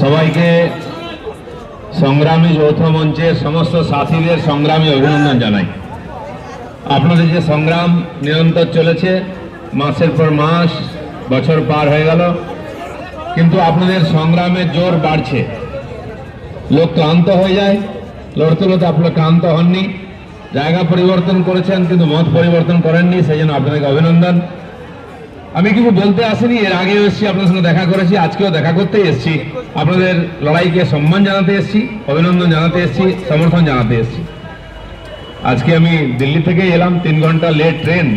সবাইকে সংগ্রামী যৌথ মঞ্চের সমস্ত সাথীদের সংগ্রামী অভিনন্দন জানাই। আপনাদের যে সংগ্রাম নিরন্তর চলেছে, মাসের পর মাস, বছর পার হয়ে গেল, কিন্তু আপনাদের সংগ্রামের জোর বাড়ছে। লোক ক্লান্ত হয়ে যায়, লড়তে লড়তে আপনারা ক্লান্ত হননি। জায়গা পরিবর্তন করেছেন, কিন্তু মত পরিবর্তন করেননি, সেই জন্য আপনাদেরকে অভিনন্দন। আমি কিছু বলতে আসিনি, এর আগেও এসেছি আপনার সঙ্গে দেখা করেছি, আজকেও দেখা করতে এসেছি। আপনাদের লড়াইকে সম্মান জানাতে এসেছি, অভিনন্দন জানাতে এসেছি, সমর্থন জানাতে এসেছি। আজকে আমি দিল্লি থেকে এলাম, তিন ঘণ্টা লেট ট্রেন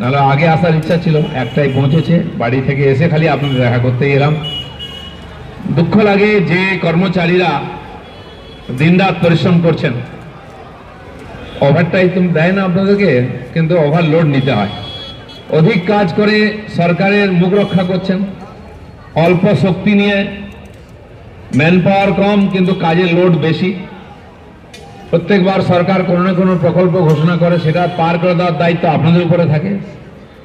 নাহলে আগে আসার ইচ্ছা ছিল একটাই পৌঁছেছে, বাড়ি থেকে এসে খালি আপনাদের দেখা করতেই এলাম। দুঃখ লাগে যে কর্মচারীরা দিনরাত পরিশ্রম করছেন। ওভারটাইম দেয় না আপনাদেরকে, কিন্তু ওভারলোড নিতে হয়। অধিক কাজ করে সরকারের মুখ রক্ষা করছেন। অল্প শক্তি নিয়ে ম্যান পাওয়ার কম, কিন্তু কাজের লোড বেশি। প্রত্যেকবার সরকার কোনো না কোনো প্রকল্প ঘোষণা করে, সেটা পার করে দেওয়ার দায়িত্ব আপনাদের উপরে থাকে।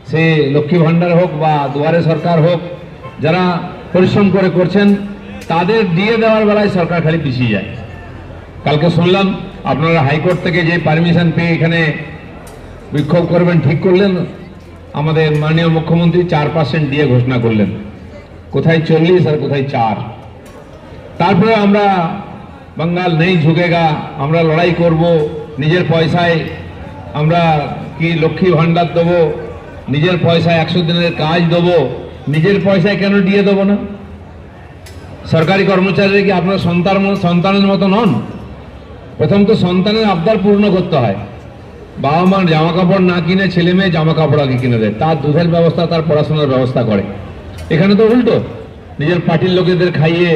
সে লক্ষ্মী ভাণ্ডার হোক বা দুয়ারে সরকার হোক, যারা পরিশ্রম করে করছেন, তাদের দিয়ে দেওয়ার বেলায় সরকার খালি পিছিয়ে যায়। কালকে শুনলাম, আপনারা হাইকোর্ট থেকে যে পারমিশন পেয়ে এখানে বিক্ষোভ করবেন, ঠিক করলেন? আমাদের মাননীয় মুখ্যমন্ত্রী চার পার্সেন্ট দিয়ে ঘোষণা করলেন। কোথায় চল্লিশ আর কোথায় চার? তারপরে আমরা বাঙ্গাল নেই ঝুঁকেগা, আমরা লড়াই করব, নিজের পয়সায় আমরা কি লক্ষ্মী ভাণ্ডার দেবো, নিজের পয়সায় একশো দিনের কাজ দেবো, নিজের পয়সায় কেন দিয়ে দেবো না? সরকারি কর্মচারীরা কি আপনার সন্তান সন্তানের মতো নন? প্রথম তো সন্তানের আবদার পূর্ণ করতে হয়। বাবা মার জামা কাপড় না কিনে ছেলে মেয়ে জামা কাপড় আগে কিনে দেয়। তার দুধের ব্যবস্থা, তার পড়াশোনার ব্যবস্থা করে। এখানে তো উল্টো। নিজের পার্টির লোকেদের খাইয়ে,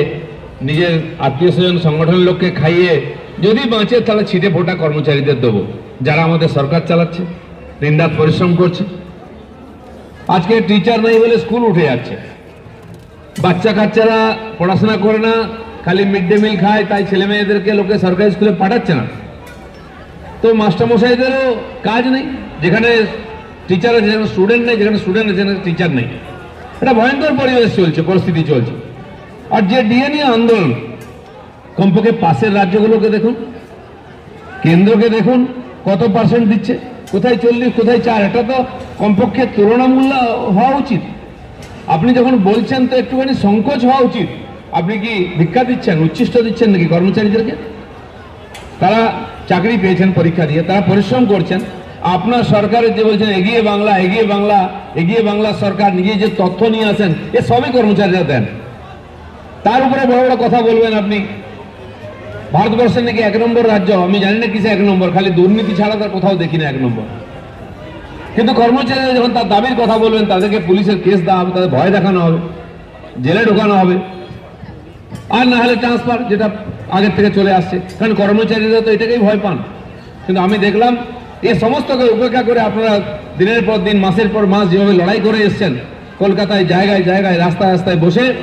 নিজের আত্মীয় স্বজন সংগঠনের লোককে খাইয়ে, যদি বাঁচে তাহলে ছিটে ফোটা কর্মচারীদের দেবো। যারা আমাদের সরকার চালাচ্ছে, দিনরাত পরিশ্রম করছে। আজকে টিচার নাই বলে স্কুল উঠে যাচ্ছে। বাচ্চা কাচ্চারা পড়াশোনা করে না, খালি মিড ডে মিল খায়, তাই ছেলে মেয়েদেরকে লোকে সরকারি স্কুলে পাঠাচ্ছে না। তো মাস্টারমশাইদেরও কাজ নেই। যেখানে টিচার আছে, যেখানে স্টুডেন্ট নেই, যেখানে স্টুডেন্ট আছে যেখানে টিচার নেই। এটা ভয়ঙ্কর পরিবেশ চলছে, পরিস্থিতি চলছে। আর যে ডিএ নিয়ে আন্দোলন, কমপক্ষে পাশের রাজ্যগুলোকে দেখুন, কেন্দ্রকে দেখুন, কত পার্সেন্ট দিচ্ছে, কোথায় চল্লিশ, কোথায় চার, এটা তো কমপক্ষে তুলনামূল্য হওয়া উচিত। আপনি যখন বলছেন তো একটুখানি সংকোচ হওয়া উচিত। আপনি কি ভিক্ষা দিচ্ছেন, উচ্ছিষ্ট দিচ্ছেন নাকি কর্মচারীদেরকে? তারা চাকরি পেয়েছেন পরীক্ষা দিয়ে, তারা পরিশ্রম করছেন। আপনার সরকারের যে বলছেন, এগিয়ে বাংলা এগিয়ে বাংলা এগিয়ে বাংলা সরকার নিজে যে তথ্য নিয়ে আসেন, এ সবই কর্মচারীরা দেন। তার উপরে বড় বড় কথা বলবেন আপনি। ভারতবর্ষের নাকি এক নম্বর রাজ্য, আমি জানি না কিসে এক নম্বর, খালি দুর্নীতি ছাড়া তার কোথাও দেখি না এক নম্বর। কিন্তু কর্মচারীরা যখন তার দাবির কথা বলবেন, তাদেরকে পুলিশের কেস দেওয়া হবে, তাদের ভয় দেখানো হবে, জেলে ঢোকানো হবে। আর না হলে ট্রান্সফার, যেটা আগের থেকে চলে আসছে। কারণ কর্মচারীরা তো এটাকেই ভয় পান। কিন্তু আমি দেখলাম এই সমস্তকে উপেক্ষা করে আপনারা দিনের পর দিন, মাসের পর মাস যেভাবে লড়াই করে এসছেন, কলকাতায় জায়গায় জায়গায়, রাস্তায় রাস্তায় বসে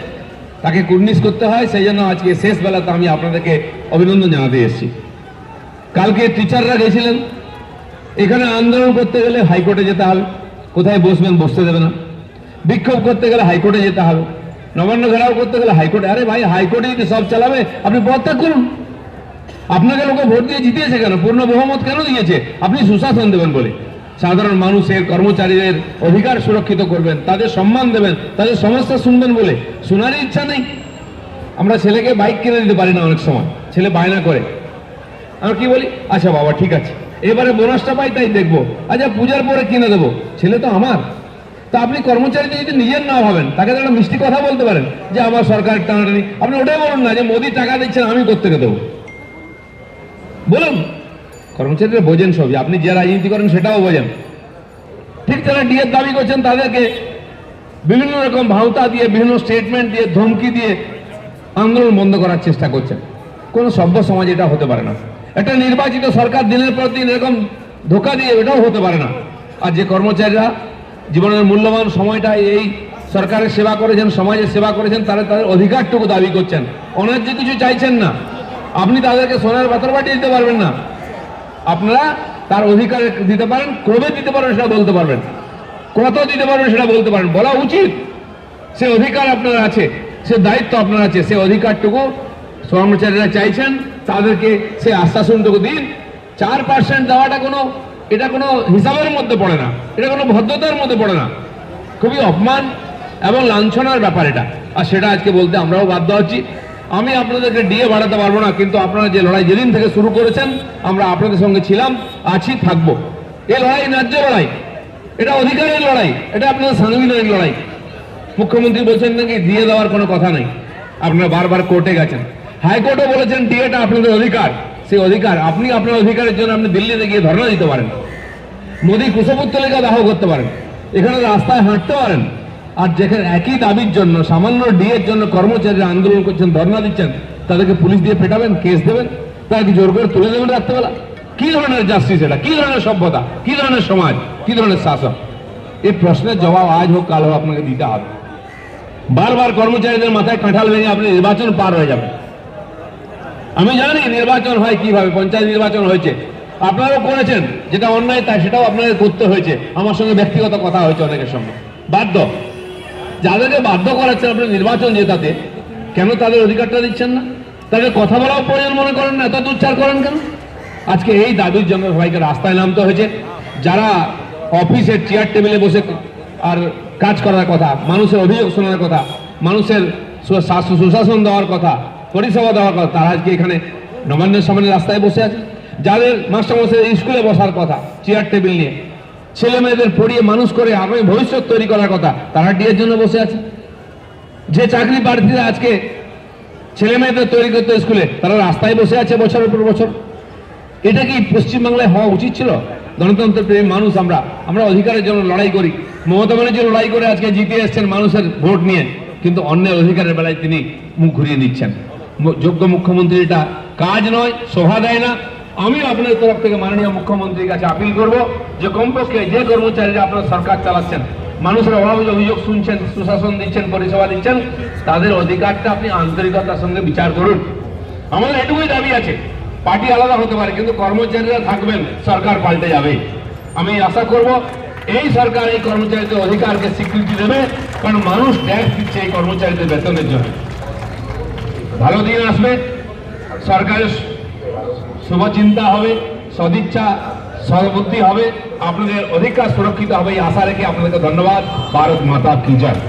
তাকে কুর্নিশ করতে হয়, সেই জন্য আজকে শেষ বেলাতে আমি আপনাদেরকে অভিনন্দন জানাতে এসেছি। কালকে টিচাররা গেছিলেন। এখানে আন্দোলন করতে গেলে হাইকোর্টে যেতে হবে, কোথায় বসবেন, বসতে দেবে না। বিক্ষোভ করতে গেলে হাইকোর্টে যেতে হবে। নবান্ন ঘেরাও করতে গেলে হাইকোর্টে, আরে ভাই হাইকোর্টে সব চালাবে। আপনি পদত্যাগ করুন। আপনাকে লোকে ভোট দিয়ে জিতিয়েছে কেন? পূর্ণ বহুমত কেন দিয়েছে? আপনি সুশাসন দেবেন বলে। সাধারণ মানুষের, কর্মচারীদের অধিকার সুরক্ষিত করবেন, তাদের সম্মান দেবেন, তাদের সমস্যা শুনবেন বলে। শোনারই ইচ্ছা নেই। আমরা ছেলেকে বাইক কিনে দিতে পারি না অনেক সময়। ছেলে বায়না করে। আমি কি বলি? আচ্ছা বাবা, ঠিক আছে। এবারে বোনাসটা পাই, তাই দেখব। আচ্ছা পূজার পরে কিনে দেবো। ছেলে তো আমার। তা আপনি কর্মচারীকে যদি নিজের না ভাবেন তাকে একটা মিষ্টি কথা বলতে পারেন যে আমার সরকার টানাটানি। আপনি ওটাই বলুন না যে মোদি টাকা দিচ্ছেন, আমি কোথেকে দেবো? বলুন। কর্মচারীরা বোঝেন সবই। আপনি যে রাজনীতি করেন সেটাও বোঝেন। ঠিক যারা ডিএর দাবি করছেন, তাদেরকে বিভিন্ন রকম ভাওতা দিয়ে, বিভিন্ন স্টেটমেন্ট দিয়ে, ধমকি দিয়ে আন্দোলন বন্ধ করার চেষ্টা করছেন। কোনো সভ্য সমাজ এটা হতে পারে না। একটা নির্বাচিত সরকার দিনের পর দিন এরকম ধোকা দিয়ে এটাও হতে পারে না। আর যে কর্মচারীরা জীবনের মূল্যবান সময়টা এই সরকারের সেবা করেছেন, সমাজের সেবা করেছেন, তারা তাদের অধিকারটুকু দাবি করছেন। অন্যায্য কিছু চাইছেন না, আপনি তাদেরকে সোনার পাথর পাঠিয়ে দিতে পারবেন না। আপনারা তার অধিকার দিতে পারেন কবে দিতে পারবেন সেটা বলতে পারবেন। কত দিতে পারবেন সেটা বলতে পারেন। বলা উচিত, সে অধিকার আপনার আছে, সে দায়িত্ব আপনার আছে, সে অধিকারটুকু কর্মচারীরা চাইছেন, তাদেরকে সে আশ্বাসনটুকু দিন। চার পার্সেন্ট দেওয়াটা কোনো এটা কোনো হিসাবের মধ্যে পড়ে না। এটা কোনো ভদ্রতার মধ্যে পড়ে না। খুবই অপমান এবং লাঞ্ছনার ব্যাপার এটা। আর সেটা আজকে বলতে আমরাও বাধ্য হচ্ছি আমি আপনাদেরকে ডিএ বাড়াতে পারব না, কিন্তু আপনারা যে লড়াই যেদিন থেকে শুরু করেছেন, আমরা আপনাদের সঙ্গে ছিলাম, আছি, থাকব। এই লড়াই ন্যায্য লড়াই। এটা অধিকারের লড়াই। এটা আপনাদের সাংবিধানিক লড়াই। মুখ্যমন্ত্রী বলছেন নাকি দিয়ে দেওয়ার কোনো কথা নেই। আপনারা বারবার কোর্টে গেছেন। হাইকোর্টও বলেছেন, ডিএটা আপনাদের অধিকার। সেই অধিকার, আপনি আপনার অধিকারের জন্য আপনি দিল্লিতে গিয়ে ধর্ণা দিতে পারেন। মোদী কুশপুত্তলিকা দাহ করতে পারেন। এখানে রাস্তায় হাঁটতে পারেন। আর যেখানে একই দাবির জন্য, সামান্য ডিএর জন্য কর্মচারীরা আন্দোলন করছেন, ধর্ণা দিচ্ছেন, তাদেরকে পুলিশ দিয়ে পেটাবেন, কেস দেবেন, তাদেরকে জোর করে তুলে দেবেন রাত্রেবেলা। কি ধরনের জাস্টিস এটা? কি ধরনের সভ্যতা? কি ধরনের সমাজ? কি ধরনের শাসক এই প্রশ্নের জবাব আজ হোক, কাল হোক আপনাকে দিতে হবে। বারবার কর্মচারীদের মাথায় কাঁঠাল ভেঙে আপনি নির্বাচন পার হয়ে যাবেন। আমি জানি নির্বাচন হয় কীভাবে, পঞ্চায়েত নির্বাচন হয়েছে। আপনারাও করেছেন, যেটা অন্যায় তাই সেটাও আপনাদের করতে হয়েছে। আমার সঙ্গে ব্যক্তিগত কথা হয়েছে অনেকের সঙ্গে। বাধ্য। যাদেরকে বাধ্য করাচ্ছেন আপনার নির্বাচন জেতাতে, কেন তাদের অধিকারটা দিচ্ছেন না? তাদের কথা বলাও প্রয়োজন মনে করেন না, এত উচ্চার করেন কেন? আজকে এই দাবির জন্য সবাইকে রাস্তায় নামতে হয়েছে। যারা অফিসের চেয়ার টেবিলে বসে আর কাজ করার কথা, মানুষের অভিযোগ শোনার কথা, মানুষের সুশাসন দেওয়ার কথা পরিষেবা দেওয়ার কথা, তারা আজকে এখানে নবান্নের সামনে রাস্তায় বসে আছে। যাদের মাস্টারমশাই স্কুলে বসার কথা চেয়ার টেবিল নিয়ে ছেলে মেয়েদের পড়িয়ে মানুষ করে আগামী ভবিষ্যৎ তৈরি করার কথা, তারা ডিএর জন্য বসে আছে। যে চাকরি প্রার্থীরা আজকে ছেলে মেয়েদের তৈরি করতে স্কুলে, তারা রাস্তায় বসে আছে বছরের পর বছর। এটা কি পশ্চিমবাংলায় হওয়া উচিত ছিল? গণতন্ত্র প্রেমী মানুষ আমরা আমরা অধিকারের জন্য লড়াই করি। মমতা ব্যানার্জি লড়াই করে আজকে জিতে এসছেন মানুষের ভোট নিয়ে, কিন্তু অন্যের অধিকারের বেলায় তিনি মুখ ঘুরিয়ে নিচ্ছেন। যোগ্য মুখ্যমন্ত্রী এটা কাজ নয়, শোভা দেয় না। আমি আপনার তরফ থেকে মাননীয় মুখ্যমন্ত্রীর কাছে আপিল করব যে কমপক্ষে যে কর্মচারীরা আপনার সরকার চালাচ্ছেন, মানুষের অভাব অভিযোগ শুনছেন, সুশাসন দিচ্ছেন, পরিষেবা দিচ্ছেন, তাদের অধিকারটা আপনি আন্তরিকতার সঙ্গে বিচার করুন। আমাদের এটুকুই দাবি আছে, পার্টি আলাদা হতে পারে, কিন্তু কর্মচারীরা থাকবেন, সরকার পাল্টে যাবে। আমি আশা করব এই সরকার এই কর্মচারীদের অধিকারকে স্বীকৃতি দেবে, কারণ মানুষ ট্যাক্স দিচ্ছে এই কর্মচারীদের বেতনের জন্য। ভালো দিন আসবে। সরকারের শুভ চিন্তা হবে, সদিচ্ছা সদবুদ্ধি হবে। আপনাদের অধিকার সুরক্ষিত হবে এই আশা রেখে আপনাদেরকে ধন্যবাদ। ভারত মাতা কি জয়।